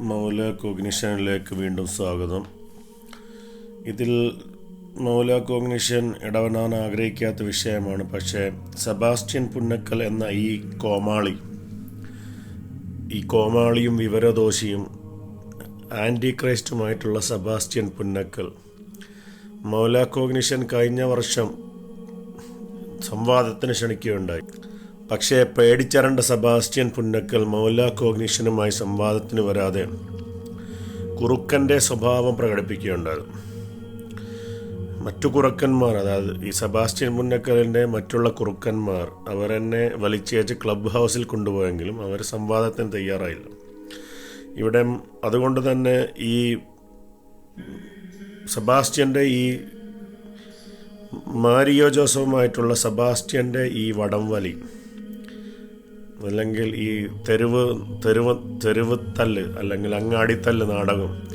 മൗല കോഗ്നിഷനിലേക്ക് വീണ്ടും സ്വാഗതം. ഇതിൽ മൗല കോഗ്നിഷൻ ഇടപെടാൻ ആഗ്രഹിക്കാത്ത വിഷയമാണ്. പക്ഷേ സെബാസ്റ്റ്യൻ പുന്നക്കൽ എന്ന ഈ കോമാളി ഈ കോമാളിയും വിവരദോഷിയും ആന്റി ക്രൈസ്റ്റുമായിട്ടുള്ള സെബാസ്റ്റ്യൻ പുന്നക്കൽ മൗല കോഗ്നിഷൻ കഴിഞ്ഞ വർഷം സംവാദത്തിന് ക്ഷണിക്കുകയുണ്ടായി. പക്ഷേ പേടിച്ചരണ്ട സെബാസ്റ്റ്യൻ പുന്നക്കൽ മൗല കോഗ്നിഷനുമായി സംവാദത്തിന് വരാതെ കുറുക്കന്റെ സ്വഭാവം പ്രകടിപ്പിക്കുകയുണ്ടായത് മറ്റു കുറുക്കന്മാർ അതായത് ഈ സെബാസ്റ്റ്യൻ പുന്നക്കലിന്റെ മറ്റുള്ള കുറുക്കന്മാർ അവരെന്നെ വലിച്ചേച്ച് ക്ലബ് ഹൗസിൽ കൊണ്ടുപോയെങ്കിലും അവർ സംവാദത്തിന് തയ്യാറായില്ല. ഇവിടെ അതുകൊണ്ട് തന്നെ ഈ സെബാസ്റ്റ്യന്റെ ഈ മാരിയോ ജോസഫുമായിട്ടുള്ള സെബാസ്റ്റ്യന്റെ ഈ വടംവലി അല്ലെങ്കിൽ ഈ തെരുവ് തെരുവ് തെരുവ് തല്ല് അല്ലെങ്കിൽ അങ്ങാടിത്തല്ല് നാടകം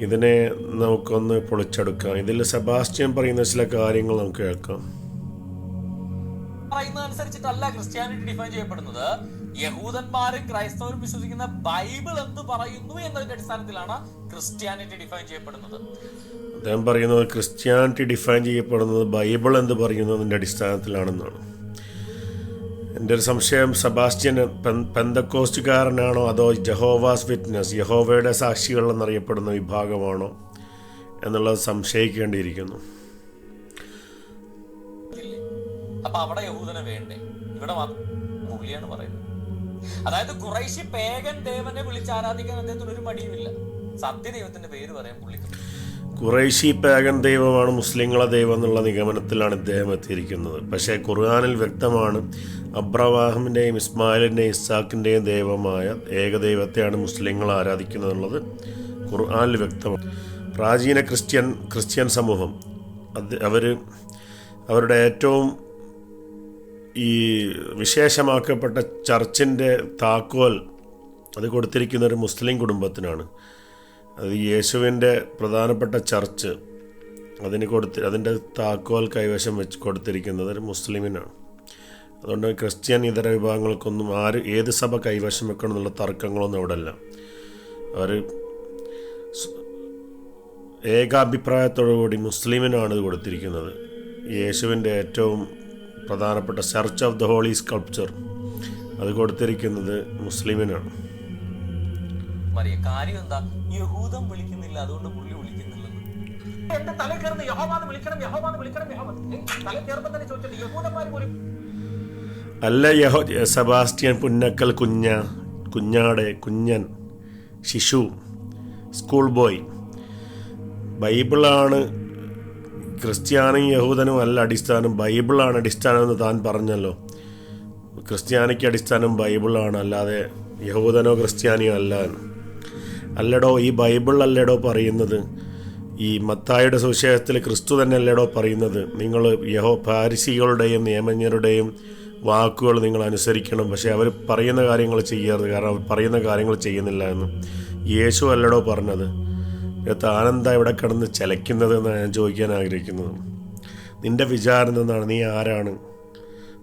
ഇതിനെ നമുക്കൊന്ന് പൊളിച്ചെടുക്കാം. ഇതിൽ സെബാസ്റ്റ്യൻ പറയുന്ന ചില കാര്യങ്ങൾ നമുക്ക് കേൾക്കാം. പറയുന്നത് അനുസരിച്ചിട്ടല്ല ക്രിസ്ത്യാനിറ്റി ഡിഫൈൻ ചെയ്യപ്പെടുന്നത്. യഹൂദന്മാരും ക്രൈസ്തവരും വിശ്വസിക്കുന്ന ബൈബിൾ എന്ത് പറയുന്നു എന്നതിന്റെ അടിസ്ഥാനത്തിലാണ് ക്രിസ്ത്യാനിറ്റി ഡിഫൈൻ ചെയ്യപ്പെടുന്നത്. അദ്ദേഹം പറയുന്നത് ക്രിസ്ത്യാനിറ്റി ഡിഫൈൻ ചെയ്യപ്പെടുന്നത് ബൈബിൾ എന്ന് പറയുന്നതിന്റെ അടിസ്ഥാനത്തിലാണെന്നാണ്. എന്റെ ഒരു സംശയം സബാസ്റ്റ്യൻ പെൻ- പെന്തക്കോസ്റ്റുകാരനാണോ അതോ ജഹോവാസ് വിറ്റ്നസ് യഹോവയുടെ സാക്ഷികൾ എന്നറിയപ്പെടുന്ന വിഭാഗമാണോ എന്നുള്ളത് സംശയിക്കേണ്ടിയിരിക്കുന്നു. യഹൂദനെ ഇവിടെ പറയുന്നത്. അതായത് കുറേശ്ശി പേഗൻ ദേവനെ വിളിച്ച് ആരാധിക്കാൻ അദ്ദേഹത്തിന് ഒരു മടിയുമില്ല. സത്യദൈവത്തിന്റെ പേര് പറയാൻ പുള്ളിക്ക് ഖുറൈശി പാഗൻ ദൈവമാണ് മുസ്ലിങ്ങളെ ദൈവം എന്നുള്ള നിഗമനത്തിലാണ് ഇദ്ദേഹം എത്തിയിരിക്കുന്നത്. പക്ഷേ ഖുർആാനിൽ വ്യക്തമാണ് അബ്രവാഹിമിന്റെയും ഇസ്മായിലിന്റെയും ഇസാഖിന്റെയും ദൈവമായ ഏകദൈവത്തെയാണ് മുസ്ലിങ്ങൾ ആരാധിക്കുന്നത് എന്നുള്ളത് ഖുർആാനിൽ വ്യക്തമാണ്. പ്രാചീന ക്രിസ്ത്യൻ ക്രിസ്ത്യൻ സമൂഹം അത് അവർ അവരുടെ ഏറ്റവും ഈ വിശേഷമാക്കപ്പെട്ട ചർച്ചിന്റെ താക്കോൽ അത് കൊടുത്തിരിക്കുന്ന ഒരു മുസ്ലിം കുടുംബത്തിനാണ്. അത് യേശുവിന്റെ പ്രധാനപ്പെട്ട ചർച്ച്. അതിന് കൊടുത്ത് അതിന്റെ താക്കോൽ കൈവശം വെച്ച് കൊടുത്തിരിക്കുന്നത് ഒരു മുസ്ലിമിനാണ്. അതുകൊണ്ട് ക്രിസ്ത്യൻ ഇതര വിഭാഗങ്ങൾക്കൊന്നും ആര് ഏത് സഭ കൈവശം വെക്കണം എന്നുള്ള തർക്കങ്ങളൊന്നും അവിടെ അല്ല അവർ ഏകാഭിപ്രായത്തോടുകൂടി മുസ്ലിമിനാണ് ഇത് കൊടുത്തിരിക്കുന്നത്. യേശുവിന്റെ ഏറ്റവും പ്രധാനപ്പെട്ട church of the holy sculpture അത് കൊടുത്തിരിക്കുന്നത് മുസ്ലിമിനാണ്. മറിയ. കാര്യം എന്താ? യഹൂദം വിളിക്കുന്നില്ല അതുകൊണ്ട് പുള്ളി വിളിക്കുന്നില്ലെന്ന്. എന്റെ തല കയറുന്ന യഹോബാന്ന് വിളിക്കണം യഹോബാന്ന് വിളിക്കണം യഹോവ തല കയറുമ്പോ തന്നെ ചോദിച്ചത് യഹൂദന്മാർ പോലും അല്ല യഹോ സെബാസ്റ്റ്യൻ പുന്നക്കൽ കുഞ്ഞ കുഞ്ഞാടെ കുഞ്ഞൻ ശിശു സ്കൂൾ ബോയ്. ബൈബിളാണ് ക്രിസ്ത്യാനിയും യഹൂദനും അല്ല അടിസ്ഥാനം. ബൈബിളാണ് അടിസ്ഥാനം എന്ന് താൻ പറഞ്ഞല്ലോ. ക്രിസ്ത്യാനിക്ക് അടിസ്ഥാനം ബൈബിളാണ് അല്ലാതെ യഹൂദനോ ക്രിസ്ത്യാനിയോ അല്ല എന്ന്. അല്ലടോ ഈ ബൈബിൾ അല്ലടോ പറയുന്നത്? ഈ മത്തായുടെ സുവിശേഷത്തിൽ ക്രിസ്തു തന്നെ അല്ലടോ പറയുന്നത്? നിങ്ങൾ യഹോ പാരിസികളുടെയും നിയമജ്ഞരുടെയും വാക്കുകൾ നിങ്ങൾ അനുസരിക്കണം. പക്ഷേ അവർ പറയുന്ന കാര്യങ്ങൾ ചെയ്യരുത്. കാരണം അവർ പറയുന്ന കാര്യങ്ങൾ ചെയ്യുന്നില്ല എന്ന് യേശു അല്ലടോ പറഞ്ഞത്. ആനന്ദ ഇവിടെ കിടന്ന് ചലയ്ക്കുന്നത് എന്നാണ് ഞാൻ ചോദിക്കാൻ ആഗ്രഹിക്കുന്നത്. നിന്റെ വിചാരം എന്താണ്? നീ ആരാണ്?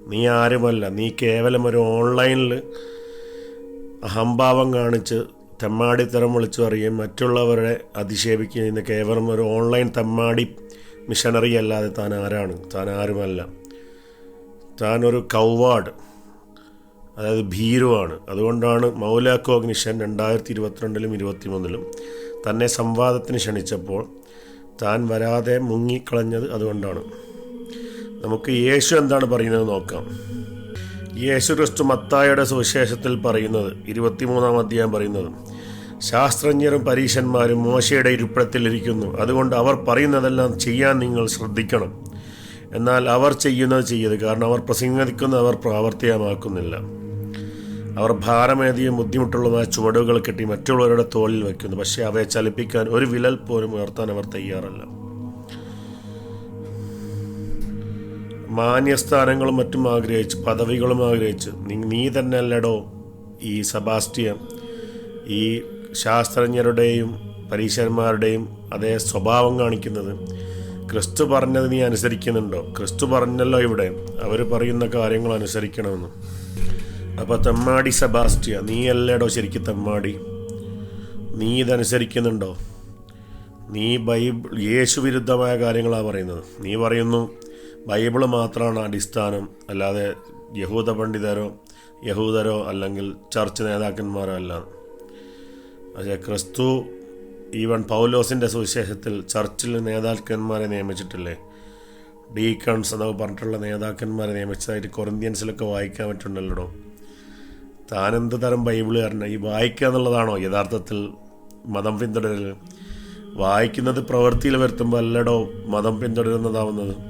നീ ആരുമല്ല. നീ കേവലം ഒരു ഓൺലൈനിൽ അഹംഭാവം കാണിച്ച് തെമ്മാടിത്തരം വിളിച്ചു പറയുകയും മറ്റുള്ളവരെ അധിക്ഷേപിക്കുകയും ചെയ്യുന്ന കേവലം ഒരു ഓൺലൈൻ തെമ്മാടി മിഷനറി അല്ലാതെ താൻ ആരാണ്? താൻ ആരുമല്ല. താൻ ഒരു കൗവാഡ് അതായത് ഭീരുവാണ്. അതുകൊണ്ടാണ് മൗല കോഗ്നിഷൻ രണ്ടായിരത്തി ഇരുപത്തിരണ്ടിലും ഇരുപത്തിമൂന്നിലും തന്നെ സംവാദത്തിന് ക്ഷണിച്ചപ്പോൾ താൻ വരാതെ മുങ്ങിക്കളഞ്ഞത് അതുകൊണ്ടാണ്. നമുക്ക് യേശു എന്താണ് പറയുന്നത് നോക്കാം. യേശു ക്രിസ്തു മത്തായുടെ സുവിശേഷത്തിൽ പറയുന്നത് ഇരുപത്തിമൂന്നാം അധ്യായം പറയുന്നത് ശാസ്ത്രജ്ഞരും പരീശന്മാരും മോശയുടെ ഇരിപ്പിടത്തിലിരിക്കുന്നു അതുകൊണ്ട് അവർ പറയുന്നതെല്ലാം ചെയ്യാൻ നിങ്ങൾ ശ്രദ്ധിക്കണം. എന്നാൽ അവർ ചെയ്യുന്നത് ചെയ്യരുത് കാരണം അവർ പ്രസംഗിക്കുന്ന അവർ പ്രാവർത്തികമാക്കുന്നില്ല. അവർ ഭാരമേതിയും ബുദ്ധിമുട്ടുള്ളതായ ചുവടുകൾ കെട്ടി മറ്റുള്ളവരുടെ തോളിൽ വയ്ക്കുന്നു. പക്ഷേ അവയെ ചലിപ്പിക്കാൻ ഒരു വിലൽ പോലും ഉയർത്താൻ അവർ തയ്യാറല്ല. മാന്യസ്ഥാനങ്ങളും മറ്റും ആഗ്രഹിച്ച് പദവികളും ആഗ്രഹിച്ച്. നീ- തന്നെ അല്ലടോ ഈ സബാസ്റ്റിയൻ. ഈ ശാസ്ത്രജ്ഞരുടെയും പരീക്ഷന്മാരുടെയും അതേ സ്വഭാവം കാണിക്കുന്നത്. ക്രിസ്തു പറഞ്ഞത് നീ അനുസരിക്കുന്നുണ്ടോ? ക്രിസ്തു പറഞ്ഞല്ലോ ഇവിടെ. അവർ പറയുന്ന കാര്യങ്ങൾ അനുസരിക്കണമെന്ന്. അപ്പോൾ തെമ്മാടി സെബാസ്റ്റിയ നീ അല്ലേടോ ശരിക്കും തെമ്മാടി. നീ ഇതനുസരിക്കുന്നുണ്ടോ? നീ ബൈബിൾ യേശു വിരുദ്ധമായ കാര്യങ്ങളാണ് പറയുന്നത്. നീ പറയുന്നു ബൈബിൾ മാത്രമാണ് അടിസ്ഥാനം. അല്ലാതെ യഹൂദ പണ്ഡിതരോ യഹൂദരോ അല്ലെങ്കിൽ ചർച്ച് നേതാക്കന്മാരോ അല്ല. പക്ഷേ ക്രിസ്തു ഈവൻ പൗലോസിന്റെ സുവിശേഷത്തിൽ ചർച്ചിൽ നേതാക്കന്മാരെ നിയമിച്ചിട്ടില്ലേ? ഡീക്കൺസ് എന്നൊക്കെ പറഞ്ഞിട്ടുള്ള നേതാക്കന്മാരെ നിയമിച്ചതായിട്ട് കൊറിന്ത്യൻസിലൊക്കെ വായിക്കാൻ പറ്റുന്നുണ്ടല്ലോ താനെന്ത് തരം ബൈബിളുകാരനെ? ഈ വായിക്കുക എന്നുള്ളതാണോ യഥാർത്ഥത്തിൽ മതം പിന്തുടരൽ വായിക്കുന്നത് പ്രവൃത്തിയിൽ വരുത്തുമ്പോൾ അല്ലടോ മതം പിന്തുടരുന്നതാവുന്നത്?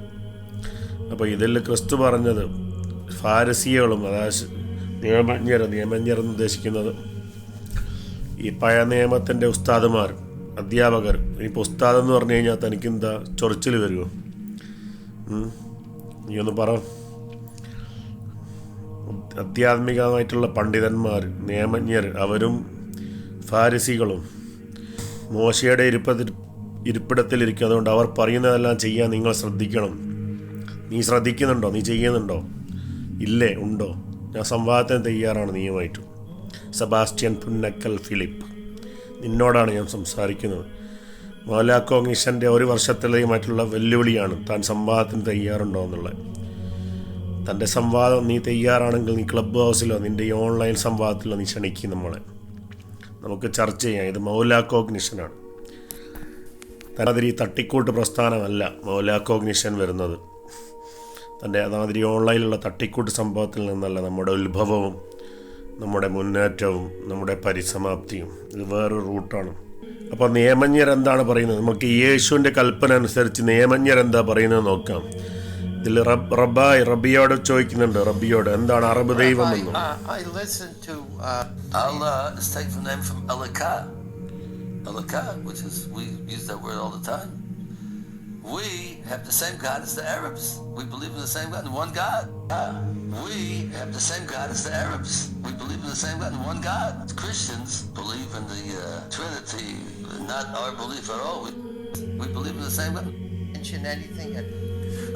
അപ്പോൾ ഇതിൽ ക്രിസ്തു പറഞ്ഞത് ഫാരസികളും അതായത് നിയമജ്ഞർ നിയമജ്ഞർ എന്ന് ഉദ്ദേശിക്കുന്നത് ഈ പഴയ നിയമത്തിന്റെ ഉസ്താദുമാർ അധ്യാപകർ. ഇനിയിപ്പോൾ ഉസ്താദ് എന്ന് പറഞ്ഞു കഴിഞ്ഞാൽ തനിക്ക് എന്താ ചൊറിച്ചിൽ വരുമോ? നീ ഒന്ന് പറ. അധ്യാത്മികമായിട്ടുള്ള പണ്ഡിതന്മാർ നിയമജ്ഞർ അവരും ഫാരിസികളും മോശയുടെ ഇരിപ്പത്തിൽ ഇരിപ്പിടത്തിലിരിക്കും. അതുകൊണ്ട് അവർ പറയുന്നതെല്ലാം ചെയ്യാൻ നിങ്ങൾ ശ്രദ്ധിക്കണം. നീ ശ്രദ്ധിക്കുന്നുണ്ടോ? നീ ചെയ്യുന്നുണ്ടോ? ഇല്ലേ ഉണ്ടോ? ഞാൻ സംവാദത്തിന് തയ്യാറാണ് നീയുമായിട്ടും. Sebastian Punnakkal Philip. നിന്നോടാണ് ഞാൻ സംസാരിക്കുന്നത്. മോലാക്കോങ്ങിഷന്റെ ഒരു വർഷത്തിലേയുമായിട്ടുള്ള വെല്ലുവിളിയാണ് താൻ സംവാദത്തിന് തയ്യാറുണ്ടോ എന്നുള്ളത്. തന്റെ സംവാദം നീ തയ്യാറാണെങ്കിൽ നീ ക്ലബ് ഹൗസിലോ നിന്റെ ഈ ഓൺലൈൻ സംവാദത്തിലോ നീ ക്ഷണിക്കും നമ്മളെ. നമുക്ക് ചർച്ച ചെയ്യാം. ഇത് മൗലാക്കോഗ്നിഷനാണ് തനതിരി തട്ടിക്കൂട്ട് പ്രസ്ഥാനമല്ല മൗലാക്കോഗ്നിഷൻ വരുന്നത്. തന്റെ അതാതിരി ഓൺലൈനിലുള്ള തട്ടിക്കൂട്ട് സംഭവത്തിൽ നിന്നല്ല നമ്മുടെ ഉത്ഭവവും നമ്മുടെ മുന്നേറ്റവും നമ്മുടെ പരിസമാപ്തിയും. ഇത് വേറൊരു റൂട്ടാണ്. അപ്പോൾ നിയമജ്ഞർ എന്താണ് പറയുന്നത്? നമുക്ക് യേശുവിന്റെ കൽപ്പന അനുസരിച്ച് നിയമജ്ഞർ എന്താ പറയുന്നത് നോക്കാം. ഇതിൽ റബ് റബ്ബായ് റബിയോട് ചോദിക്കുന്നുണ്ട് റബിയോട് എന്താണ് അറബ് ദൈവം uh. Alaka, which is, we use that word all the time. We have the same God as the Arabs. We believe in the same God, one God. We have the same God as the Arabs. We believe in the same God, one God. Christians believe in the uh, Trinity, not our belief at all. We, we believe in the same God. Mention anything?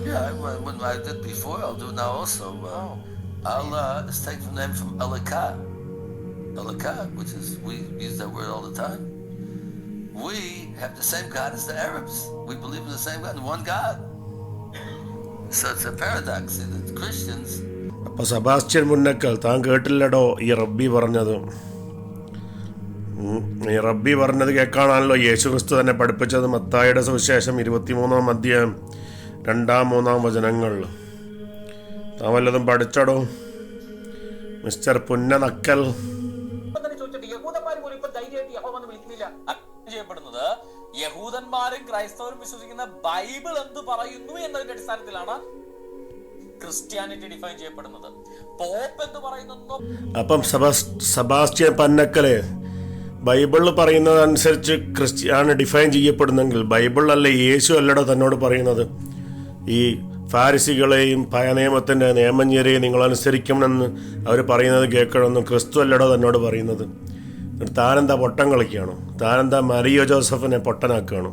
Yeah, I, when I did before, I'll do now also. Uh, Allah is taken from them from Alaka. Alaka, which is, we use that word all the time. We have the same God as the Arabs. We believe in the same God, one God. So it's a paradox. The Christians, അപ്പോൾ Sebastian Munnackal താൻ കേട്ടില്ലടോ ഈ റബ്ബി പറഞ്ഞത് ഈ റബ്ബി പറഞ്ഞത് കേൾക്കാണല്ലോ യേശു ക്രിസ്തു തന്നെ പഠിപ്പിച്ചത് മത്തായുടെ സുവിശേഷം ഇരുപത്തിമൂന്നാം അധ്യായം രണ്ടാം മൂന്നാം വചനങ്ങൾ താൻ വല്ലതും പഠിച്ചടോ മിസ്റ്റർ പുന്നനക്കൽ ചോദിച്ചിട്ട് യഹൂദന്മാർ പോലും ഇപ്പൊ ധൈര്യമായിട്ട് യഹോവ വിളിക്കുന്നില്ല ചെയ്യപ്പെടുന്നത്. യഹൂദന്മാരും ക്രൈസ്തവരും വിശ്വസിക്കുന്ന ബൈബിൾ എന്ത് പറയുന്നു എന്നതിന്റെ അടിസ്ഥാനത്തിലാണ് ക്രിസ്ത്യാനിറ്റി ഡിഫൈൻ ചെയ്യപ്പെടുന്നത്. പോപ്പ് എന്ന് പറയുന്നത് അപ്പം സബാസ്റ്റ്യൻ പന്നക്കലെ ബൈബിളിൽ പറയുന്നതനുസരിച്ച് ക്രിസ്ത്യാനി ഡിഫൈൻ ചെയ്യപ്പെടുന്നെങ്കിൽ ബൈബിൾ അല്ല യേശു അല്ലടോ തന്നോട് പറയുന്നത്. ഈ ഫാരിസികളെയും പഴയ നിയമത്തിന്റെ നിയമജ്ഞരെയും നിങ്ങൾ അനുസരിക്കണമെന്ന് അവർ പറയുന്നത് കേൾക്കണമെന്ന് ക്രിസ്തു അല്ലടോ തന്നോട് പറയുന്നത്. താനെന്താ പൊട്ടം കളിക്കുകയാണോ? താനെന്താ മരിയോ ജോസഫിനെ പൊട്ടനാക്കുകയാണോ?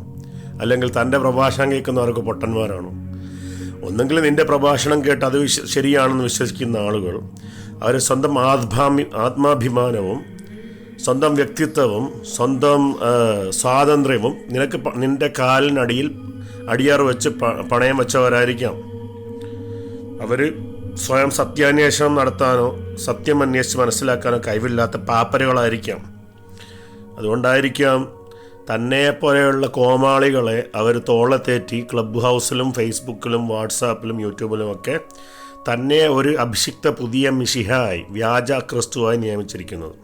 അല്ലെങ്കിൽ തന്റെ പ്രഭാഷണം കേൾക്കുന്നവർക്ക് പൊട്ടന്മാരാണോ? ഒന്നെങ്കിൽ നിന്റെ പ്രഭാഷണം കേട്ട് അത് വിശ്വ ശരിയാണെന്ന് വിശ്വസിക്കുന്ന ആളുകൾ അവർ സ്വന്തം ആത്മാഭി ആത്മാഭിമാനവും സ്വന്തം വ്യക്തിത്വവും സ്വന്തം സ്വാതന്ത്ര്യവും നിനക്ക് നിന്റെ കാലിനടിയിൽ അടിയാറ് വെച്ച് പണയം വെച്ചവരായിരിക്കാം. അവർ സ്വയം സത്യാന്വേഷണം നടത്താനോ സത്യം അന്വേഷിച്ച് മനസ്സിലാക്കാനോ കഴിവില്ലാത്ത പാപ്പരുകളായിരിക്കാം. അതുകൊണ്ടായിരിക്കാം തന്നെപ്പോലെയുള്ള കോമാളികളെ അവർ തോളത്തേറ്റി ക്ലബ് ഹൗസിലും ഫേസ്ബുക്കിലും വാട്സാപ്പിലും യൂട്യൂബിലും ഒക്കെ തന്നെ ഒരു അഭിഷിക്ത പുതിയ മിഷിഹായി വ്യാജ ക്രിസ്തുവായി നിയമിച്ചിരിക്കുന്നത്.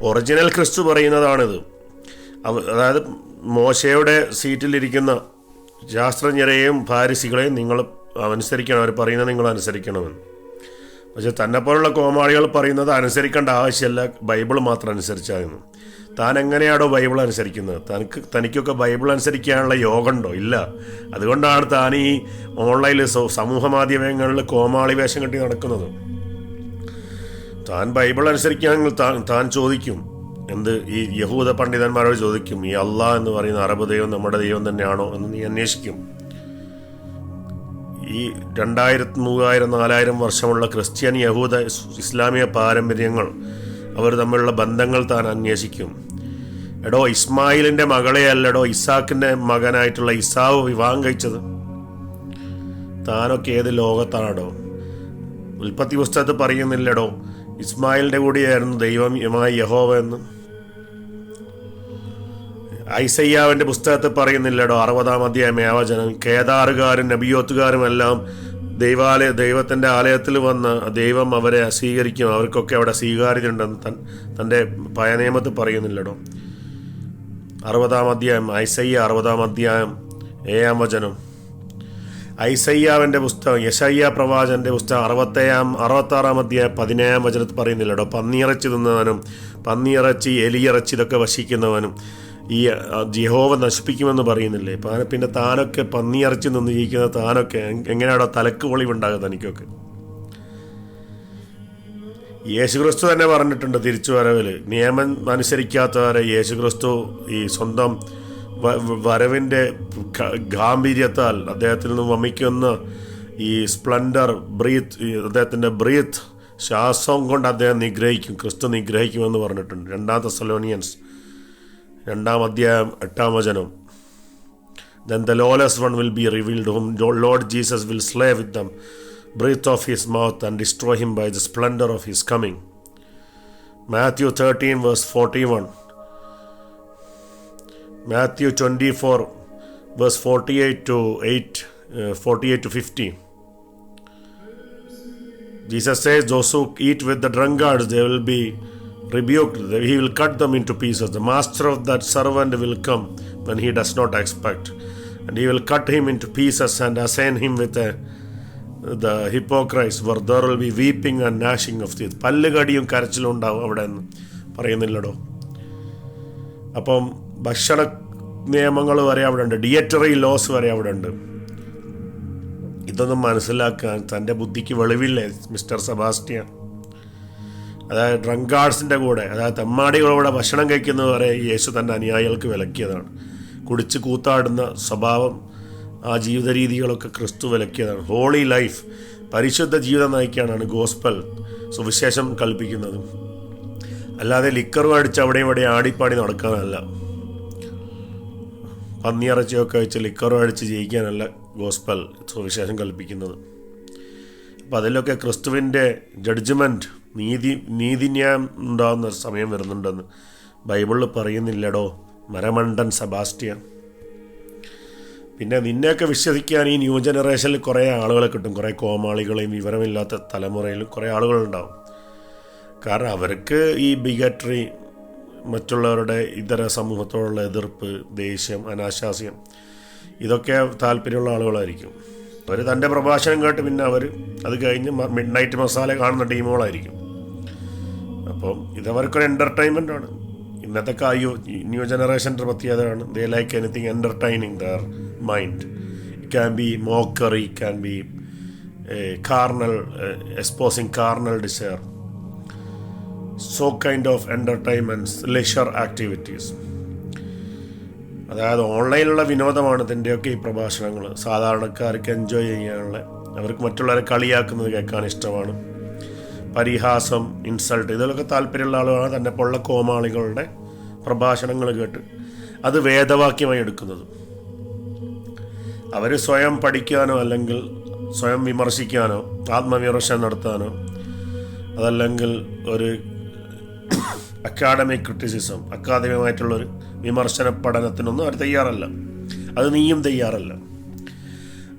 ഒറിജിനൽ ക്രിസ്തു പറയുന്നതാണിത്. അതായത് മോശയുടെ സീറ്റിലിരിക്കുന്ന ശാസ്ത്രജ്ഞരെയും ഫാരിസികളെയും നിങ്ങൾ അനുസരിക്കണം അവർ പറയുന്നത് നിങ്ങൾ അനുസരിക്കണമെന്ന്. പക്ഷെ തന്നെപ്പോലുള്ള കോമാളികൾ പറയുന്നത് അനുസരിക്കേണ്ട ആവശ്യമില്ല ബൈബിൾ മാത്രം അനുസരിച്ചായിരുന്നു. താൻ എങ്ങനെയാണോ ബൈബിൾ അനുസരിക്കുന്നത്? തനിക്ക് തനിക്കൊക്കെ ബൈബിൾ അനുസരിക്കാനുള്ള യോഗമുണ്ടോ? ഇല്ല. അതുകൊണ്ടാണ് താൻ ഈ ഓൺലൈനിൽ സമൂഹ മാധ്യമങ്ങളിൽ കോമാളി വേഷം കെട്ടി നടക്കുന്നത്. താൻ ബൈബിൾ അനുസരിക്കുകയാണെങ്കിൽ താൻ താൻ ചോദിക്കും. എന്ത് ഈ യഹൂദ പണ്ഡിതന്മാരോട് ചോദിക്കും ഈ അള്ളാഹ് എന്ന് പറയുന്ന അറബ് ദൈവം നമ്മുടെ ദൈവം തന്നെയാണോ? എന്ന് നീ അന്വേഷിക്കും. ഈ രണ്ടായിരത്തി മൂവായിരം നാലായിരം വർഷമുള്ള ക്രിസ്ത്യൻ യഹൂദ ഇസ്ലാമിക പാരമ്പര്യങ്ങൾ അവർ തമ്മിലുള്ള ബന്ധങ്ങൾ താൻ അന്വേഷിക്കും. എടോ ഇസ്മായിലിന്റെ മകളെയല്ലടോ ഇസാക്കിന്റെ മകനായിട്ടുള്ള ഇസാവ് വിവാഹം കഴിച്ചത്. താനൊക്കെ ഏത് ലോകത്താണോ ഉൽപ്പത്തി പുസ്തകത്ത് പറയുന്നില്ലടോ ഇസ്മായിലിന്റെ കൂടിയായിരുന്നു ദൈവം യമായി യഹോവ എന്ന്. ഐസയ്യാവിന്റെ പുസ്തകത്തിൽ പറയുന്നില്ലടോ അറുപതാം അധ്യായം ഏവചനം കേദാറുകാരും നബിയോത്തുകാരും എല്ലാം ദൈവാലയ ദൈവത്തിന്റെ ആലയത്തിൽ വന്ന് ദൈവം അവരെ സ്വീകരിക്കും. അവർക്കൊക്കെ അവിടെ സ്വീകാര്യത ഉണ്ടെന്ന് തൻ തന്റെ പയനിയമത്തിൽ പറയുന്നില്ലടോ. അറുപതാം അധ്യായം ഐസയ്യ അറുപതാം അധ്യായം ഏഴാം വചനം. ഐസയ്യാവിന്റെ പുസ്തകം യശയ്യ പ്രവാചന്റെ പുസ്തകം അറുപത്തേഴാം അറുപത്താറാം അധ്യായം പതിനേഴാം വചനത്തിൽ പറയുന്നില്ലടോ. പന്നിയിറച്ചി തിന്നവനും പന്നിയിറച്ചി എലിയിറച്ചി ഇതൊക്കെ വശിക്കുന്നവനും ഈ ജിഹോവ നശിപ്പിക്കുമെന്ന് പറയുന്നില്ലേ? പിന്നെ താനൊക്കെ പന്നിയിറച്ചി നിന്ന് ജീവിക്കുന്ന താനൊക്കെ എങ്- എങ്ങനെയാണോ തലക്ക് പൊളിവുണ്ടാകുക തനിക്കൊക്കെ. യേശുക്രിസ്തു തന്നെ പറഞ്ഞിട്ടുണ്ട് തിരിച്ചു വരവിൽ നിയമം അനുസരിക്കാത്തവരെ യേശുക്രിസ്തു ഈ സ്വന്തം വരവിന്റെ ഗാംഭീര്യത്താൽ അദ്ദേഹത്തിൽ നിന്ന് വമിക്കുന്ന ഈ സ്പ്ലൻഡർ ബ്രീത്ത് അദ്ദേഹത്തിന്റെ ബ്രീത്ത് ശ്വാസം കൊണ്ട് അദ്ദേഹം നിഗ്രഹിക്കും. ക്രിസ്തു നിഗ്രഹിക്കുമെന്ന് പറഞ്ഞിട്ടുണ്ട്. രണ്ടാമത്തെ തെസലോണിയൻസ് രണ്ടാം അധ്യായം എട്ടാം വചനം Then the lawless one will be revealed, whom Lord Jesus will slay with the breath of his mouth and destroy him by the splendor of his coming. Matthew 13, verse 41. Matthew 24, verse 48 to 8, uh, 48 to 50. Jesus says, Those who eat with the drunkards, they will be rebuked. them. He will cut them into pieces. The master of that servant will come when he does not expect. And he will cut him into pieces and assign him with a, the hypocrites, where there will be weeping and gnashing of teeth. പല്ലുകടിയും കരച്ചിലും ഉണ്ടാവും അവിടെ എന്ന് പറയുന്നില്ലടോ അപ്പം ഭക്ഷണ നിയമങ്ങൾ വരെ അവിടെ ഉണ്ട് ഡിയറ്ററി ലോസ് വരെ അവിടെ ഉണ്ട് ഇതൊന്നും മനസ്സിലാക്കാൻ തന്റെ ബുദ്ധിക്ക് വെളിവില്ലേ മിസ്റ്റർ അതായത് ഡ്രങ്കാർഡ്സിന്റെ കൂടെ അതായത് തെമ്മാടികളോടെ ഭക്ഷണം കഴിക്കുന്നവരെ യേശു തന്റെ അനുയായികൾക്ക് വിലക്കിയതാണ്. കുടിച്ച് കൂത്താടുന്ന സ്വഭാവം ആ ജീവിത രീതികളൊക്കെ ക്രിസ്തു വിലക്കിയതാണ്. ഹോളി ലൈഫ് പരിശുദ്ധ ജീവിതം നയിക്കാനാണ് ഗോസ്പൽ സുവിശേഷം കൽപ്പിക്കുന്നത്. അല്ലാതെ ലിക്കർ അടിച്ച് അവിടെ ഇവിടെ ആടിപ്പാടി നടക്കാനല്ല. പന്നിയിറച്ചിയൊക്കെ വെച്ച് ലിക്കർ അടിച്ച് ജയിക്കാനല്ല ഗോസ്പൽ സുവിശേഷം കൽപ്പിക്കുന്നത്. അപ്പം അതിലൊക്കെ ക്രിസ്തുവിന്റെ ജഡ്ജ്മെന്റ് നീതി നീതിന്യായം ഉണ്ടാകുന്ന സമയം വരുന്നുണ്ടെന്ന് ബൈബിളിൽ പറയുന്നില്ലടോ മരമണ്ടൻ സെബാസ്റ്റ്യൻ. പിന്നെ നിന്നെയൊക്കെ വിശ്വസിക്കാൻ ഈ ന്യൂ ജനറേഷനിൽ കുറേ ആളുകളെ കിട്ടും കുറേ കോമാളികളെയും വിവരമില്ലാത്ത തലമുറയിലും കുറേ ആളുകളുണ്ടാവും. കാരണം അവർക്ക് ഈ ബിഗട്രി മറ്റുള്ളവരുടെ ഇതര സമൂഹത്തോടുള്ള എതിർപ്പ് ദേഷ്യം അനാശാസ്യം ഇതൊക്കെ താല്പര്യമുള്ള ആളുകളായിരിക്കും. അവർ തന്റെ പ്രഭാഷണം കേട്ട് പിന്നെ അവർ അത് കഴിഞ്ഞ് മിഡ് നൈറ്റ് മസാല കാണുന്ന ടീമുകളായിരിക്കും. അപ്പം ഇതവർക്കൊരു എന്റർടൈൻമെന്റ് ആണ്. ഇന്നത്തെ കായോ ന്യൂ ജനറേഷന്റെ പ്രത്യേകതയാണ് they like anything entertaining their mind can be mockery can be carnal exposing carnal desire so kind of entertainments leisure activities അതായത് ഓൺലൈനിലുള്ള വിനോദമാണ് ഇതിന്റെയൊക്കെ ഈ പ്രഭാഷണങ്ങൾ സാധാരണക്കാർക്ക് എൻജോയ് ചെയ്യാനുള്ള അവർക്ക് മറ്റുള്ളവരെ കളിയാക്കുന്നത് കേൾക്കാൻ ഇഷ്ടമാണ്. പരിഹാസം ഇൻസൾട്ട് ഇതിലൊക്കെ താല്പര്യമുള്ള ആളുകളാണ് തന്നെ പൊള്ള കോമാളികളുടെ പ്രഭാഷണങ്ങൾ കേട്ട് അത് വേദവാക്യമായി എടുക്കുന്നത്. അവർ സ്വയം പഠിക്കാനോ അല്ലെങ്കിൽ സ്വയം വിമർശിക്കാനോ ആത്മവിമർശനം നടത്താനോ അതല്ലെങ്കിൽ ഒരു അക്കാഡമിക് ക്രിറ്റിസിസം അക്കാദമികമായിട്ടുള്ളൊരു വിമർശന പഠനത്തിനൊന്നും അവർ തയ്യാറല്ല. അത് നീയും തയ്യാറല്ല.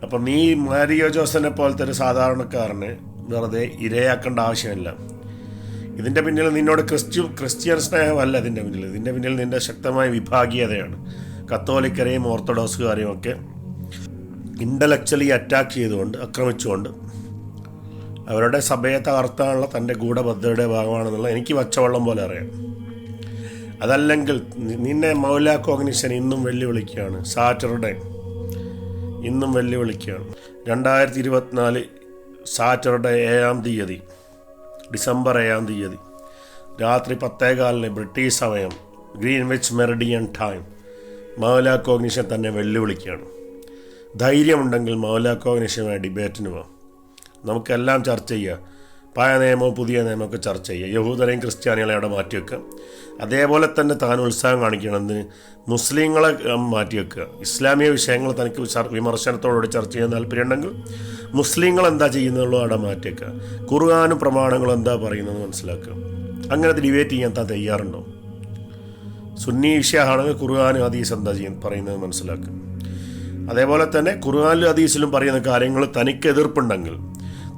അപ്പം നീ മാരിയോ ജോസനെ പോലത്തെ ഒരു സാധാരണക്കാരനെ വെറുതെ ഇരയാക്കേണ്ട ആവശ്യമില്ല. ഇതിന്റെ പിന്നിൽ നിന്നോട് ക്രിസ്ത്യു ക്രിസ്ത്യൻ സ്നേഹമല്ല ഇതിന്റെ പിന്നിൽ. ഇതിന്റെ പിന്നിൽ നിന്റെ ശക്തമായ വിഭാഗീയതയാണ്. കത്തോലിക്കരെയും ഓർത്തഡോക്സുകാരെയും ഒക്കെ ഇന്റലക്ച്വലി അറ്റാക്ക് ചെയ്തുകൊണ്ട് ആക്രമിച്ചുകൊണ്ട് അവരുടെ സഭയെ തകർത്താനുള്ള തന്റെ ഗൂഢബദ്ധയുടെ ഭാഗമാണെന്നുള്ള എനിക്ക് വച്ചവെള്ളം പോലെ അറിയാം. അതല്ലെങ്കിൽ നിന്നെ മൗല കോഗ്നിഷൻ ഇന്നും വെല്ലുവിളിക്കുകയാണ്. സാറ്റർഡേ ഇന്നും വെല്ലുവിളിക്കുകയാണ്. രണ്ടായിരത്തി ഇരുപത്തിനാല് സാറ്റർഡേ ഏഴാം തീയതി ഡിസംബർ ഏഴാം തീയതി രാത്രി പത്തേകാലിന് ബ്രിട്ടീഷ് സമയം ഗ്രീൻവിച്ച് മെറിഡിയൻ ടൈം. മൗല കോഗ്നിഷൻ തന്നെ വെല്ലുവിളിക്കുകയാണ്. ധൈര്യമുണ്ടെങ്കിൽ മൗല കോഗ്നിഷനുമായി ഡിബേറ്റിന് പോകാം. നമുക്കെല്ലാം ചർച്ച ചെയ്യാം പഴയ നിയമവും പുതിയ നിയമമൊക്കെ ചർച്ച ചെയ്യുക. യഹൂദരെയും ക്രിസ്ത്യാനികളെ അവിടെ മാറ്റി വെക്കുക അതേപോലെ തന്നെ താൻ ഉത്സാഹം കാണിക്കണമെന്ന് മുസ്ലിങ്ങളെ മാറ്റിവെക്കുക. മാറ്റി വെക്കുക ഇസ്ലാമിക വിഷയങ്ങൾ തനിക്ക് വിമർശനത്തോടുകൂടി ചർച്ച ചെയ്യാൻ താല്പര്യമുണ്ടെങ്കിൽ മുസ്ലിങ്ങൾ എന്താ ചെയ്യുന്നുള്ളൂ അവിടെ മാറ്റി വെക്കുക ഖുർആാനും പ്രമാണങ്ങളും എന്താ പറയുന്നത് മനസ്സിലാക്കുക. അങ്ങനെ ഡിബേറ്റ് ചെയ്യാൻ താൻ തയ്യാറുണ്ടോ? സുന്നി വിഷയമാണെങ്കിൽ കുറുകാനും ഹദീസ് എന്താ ചെയ്യുന്നത് പറയുന്നത് മനസ്സിലാക്കുക. അതേപോലെ തന്നെ ഖുർആാനിലും ഹദീസിലും പറയുന്ന കാര്യങ്ങൾ തനിക്ക് എതിർപ്പുണ്ടെങ്കിൽ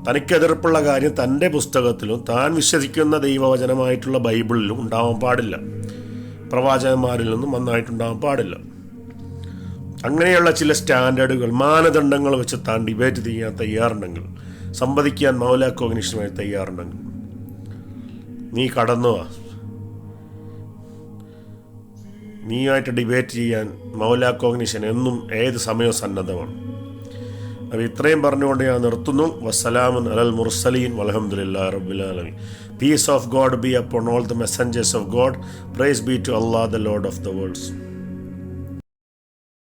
തനിക്ക് എതിർപ്പുള്ള കാര്യം തന്റെ പുസ്തകത്തിലും താൻ വിശ്വസിക്കുന്ന ദൈവവചനമായിട്ടുള്ള ബൈബിളിലും ഉണ്ടാവാൻ പാടില്ല. പ്രവാചകന്മാരിൽ നിന്നും നന്നായിട്ടുണ്ടാവാൻ പാടില്ല. അങ്ങനെയുള്ള ചില സ്റ്റാൻഡേർഡുകൾ മാനദണ്ഡങ്ങൾ വെച്ച് താൻ ഡിബേറ്റ് ചെയ്യാൻ തയ്യാറുണ്ടെങ്കിൽ സംവദിക്കാൻ മൗല കോഗ്നിഷനുമായി തയ്യാറുണ്ടെങ്കിൽ നീ കടന്നു നീയായിട്ട് ഡിബേറ്റ് ചെയ്യാൻ മൗല കോഗ്നിഷൻ എന്നും ഏത് സമയവും സന്നദ്ധമാണ്. അപ്പോൾ ഇത്രയും പറഞ്ഞുകൊണ്ട് ഞാൻ നിർത്തുന്നു. വസ്സലാമൻ അലൽ മുർസലീൻ വലഹമുല്ലാ റബുലാലമി peace of God be upon all the messengers of God praise be to Allah the Lord of the worlds